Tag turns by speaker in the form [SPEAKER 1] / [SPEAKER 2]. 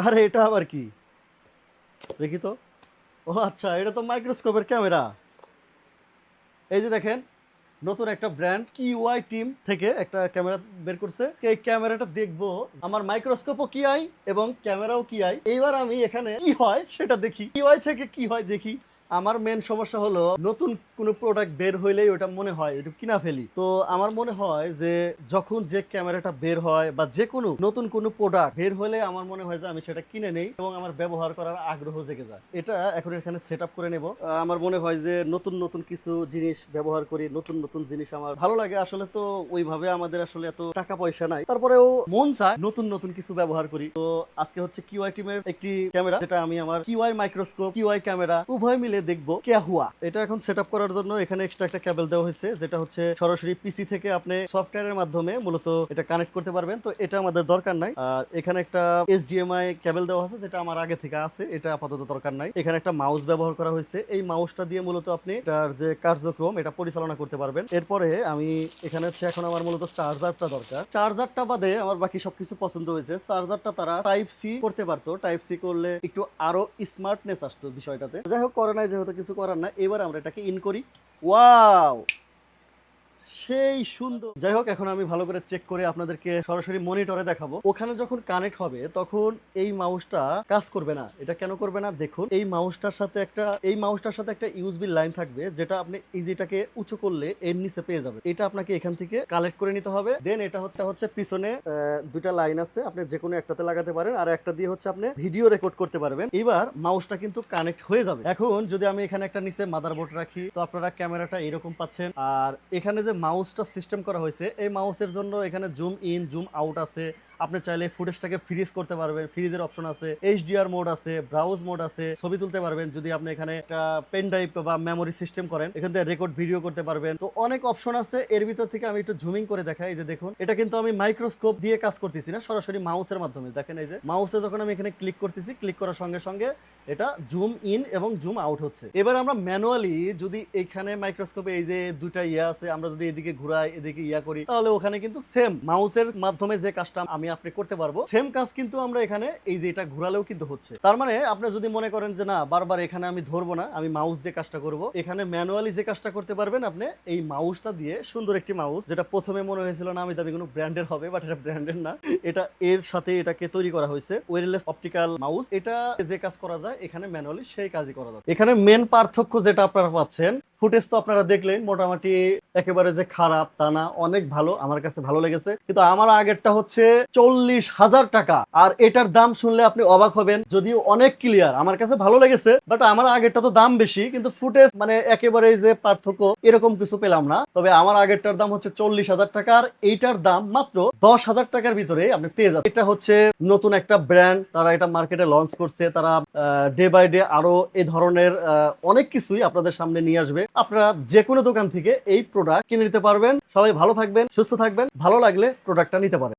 [SPEAKER 1] আরে, এটা আবার কি? দেখি তো। ও আচ্ছা এটা তো মাইক্রোস্কোপের ক্যামেরা এই যে দেখেন, নতুন একটা ব্র্যান্ড কি ওয়াই টিম থেকে একটা ক্যামেরা বের করছে। এই ক্যামেরাটা দেখব। আমার মাইক্রোস্কোপও কি আই এবং ক্যামেরাও কি আই এইবার আমি এখানে কি হয় সেটা দেখি। কি ওয়াই থেকে কি হয় দেখি। আমার মেন সমস্যা হলো নতুন কোনো প্রোডাক্ট বের হইলেই ওটা মনে হয় একটু কিনা ফেলি। তো আমার মনে হয় যে যখন যে ক্যামেরাটা বের হয় বা যে কোনো নতুন কোনো প্রোডাক্ট বের হলে আমার মনে হয় যে আমি সেটা কিনে নেই এবং আমার ব্যবহার করার আগ্রহ জেগে যায়। এটা এখন এখানে সেট করে নেব। আমার মনে হয় যে নতুন নতুন কিছু জিনিস ব্যবহার করি, নতুন নতুন জিনিস আমার ভালো লাগে। আসলে তো ওইভাবে আমাদের আসলে এত টাকা পয়সা নাই। তারপরেও মন চায় নতুন নতুন কিছু ব্যবহার করি। তো আজকে হচ্ছে কিউআই টিমের একটি ক্যামেরা, যেটা আমি আমার কিউআই মাইক্রোস্কোপ কিউআই ক্যামেরা উভয় মিলে দেখব কে হুয়া। এটা এখন সেট করার জন্য এখানে এক্সট্রা একটা কেবল দেওয়া হয়েছে, যেটা হচ্ছে সরাসরি পিসি থেকে আপনি সফটওয়্যারের মাধ্যমে মূলত এটা কানেক্ট করতে পারবেন। তো এটা আমাদের দরকার নাই। আর এখানে একটা এইচডিএমআই কেবল দেওয়া আছে, যেটা আমার আগে থেকে আছে, এটা আপাতত দরকার নাই। এখানে একটা মাউস ব্যবহার করা হয়েছে। এই মাউসটা দিয়ে মূলত আপনি এটার যে কার্যক্রম, এটা পরিচালনা করতে পারবেন। এরপরে আমি এখানে হচ্ছে এখন আমার মূলত চার্জারটা দরকার। চার্জারটা বাদে আমার বাকি সবকিছু পছন্দ হয়েছে। চার্জারটা তারা টাইপ সি করতে পারতো। টাইপ সি করলে একটু আরও স্মার্টনেস আসতো বিষয়টাতে। যাই হোক করে যেহেতু কিছু করার না এবার আমরা এটাকে ইন করি। ওয়াও সেই সুন্দর। যাই হোক, এখন আমি ভালো করে চেক করে আপনাদেরকে সরাসরি মনিটরে দেখাবো। ওখানে যখন কানেক্ট হবে, তখন এই মাউসটা কাজ করবে না। এটা কেন করবে না? দেখুন, এই মাউসটার সাথে একটা, এই মাউসটার সাথে একটা ইউএসবি লাইন থাকবে, যেটা আপনি ইজিটাকে উঁচু করলে এর নিচে পেয়ে যাবে এটা আপনাকে এখান থেকে কালেক্ট করে নিতে হবে। দেন এটা হচ্ছে হচ্ছে পিছনে দুইটা লাইন আছে। আপনি যে কোনো একটাতে লাগাতে পারেন, আর একটা দিয়ে হচ্ছে আপনি ভিডিও রেকর্ড করতে পারবেন। এবার মাউসটা কিন্তু কানেক্ট হয়ে যাবে। এখন যদি আমি এখানে একটা নিচে মাদারবোর্ড রাখি, তো আপনারা ক্যামেরাটা এরকম পাচ্ছেন। আর এখানে যে মাউসটা সিস্টেম করা হয়েছে। এই মাউসের জন্য এখানে জুম ইন জুম আউট আছে। আপনি চাইলে ফুটেজটাকে ফ্রিজ করতে পারবেন। ফ্রিজের অপশন আছে। এইচডিআর মোড আছে ব্রাউজ মোড আছে। ছবি তুলতে পারবেন। যদি আপনি এখানে একটা পেন ড্রাইভ বা মেমোরি সিস্টেম করেন, এখান থেকে রেকর্ড ভিডিও করতে পারবেন। তো অনেক অপশন আছে। এর ভিতর থেকে আমি একটু জুমিং করে দেখাই। এই যে দেখুন, এটা কিন্তু আমি মাইক্রোস্কোপ দিয়ে কাজ করতেছি না। সরাসরি মাউসের মাধ্যমে। দেখেন এই যে মাউসে যখন আমি এখানে ক্লিক করতেছি ক্লিক করার সঙ্গে সঙ্গে এটা জুম ইন এবং জুম আউট হচ্ছে। এবার আমরা ম্যানুয়ালি যদি এখানে মাইক্রোস্কোপে এই যে দুটা ইয়ে আছে, আমরা যদি এদিকে ঘুরাই, এদিকে ইয়া করি, তাহলে ওখানে কিন্তু সেম মাউসের মাধ্যমে যে কাজটা আমি আপনি করতে পারব সেম কাজ কিন্তু আমরা এখানে এই যে এটা ঘুরালেও কিন্তু হচ্ছে। তার মানে আপনি যদি মনে করেন যে না, বারবার এখানে আমি ধরবো না, আমি মাউস দিয়ে কাজটা করব, এখানে ম্যানুয়ালি যে কাজটা করতে পারবেন আপনি, এই মাউসটা দিয়ে সুন্দর একটি মাউস যেটা প্রথমে মনে হয়েছিল না, আমি দাবি কোনো ব্র্যান্ডের হবে বাট এটা ব্র্যান্ডের না, এটা এর সাথে এটাকে তৈরি করা হয়েছে ওয়্যারলেস অপটিক্যাল মাউস এটা যে কাজ করা যায়, এখানে ম্যানুয়ালি সেই কাজই করা যায়। এখানে মেন পার্থক্য যেটা আপনারা পাচ্ছেন ফুটেজ তো আপনারা দেখলেন, মোটামুটি একেবারে যে খারাপ তা না, অনেক ভালো, আমার কাছে ভালো লেগেছে। কিন্তু আমার আগেরটা হচ্ছে চল্লিশ হাজার টাকা। আর এটার দাম শুনলে আপনি অবাক হবেন, যদিও অনেক ক্লিয়ার আমার কাছে ভালো লেগেছে বাট আমার আগেরটা তো দাম বেশি, কিন্তু ফুটেজ মানে একেবারে যে পার্থক্য, এরকম কিছু পেলাম না। তবে আমার আগেরটার দাম হচ্ছে চল্লিশ হাজার টাকা, আর এইটার দাম মাত্র দশ হাজার টাকার ভিতরে আপনি পেয়ে যাবেন। এটা হচ্ছে নতুন একটা ব্র্যান্ড তারা এটা মার্কেটে লঞ্চ করছে, তারা ডে বাই ডে আরও এ ধরনের অনেক কিছুই আপনাদের সামনে নিয়ে আসবে। আপনারা যে কোনো দোকান থেকে এই প্রোডাক্ট কিনে নিতে পারবেন। সবাই ভালো থাকবেন, সুস্থ থাকবেন, ভালো লাগলে প্রোডাক্টটা নিতে পারেন।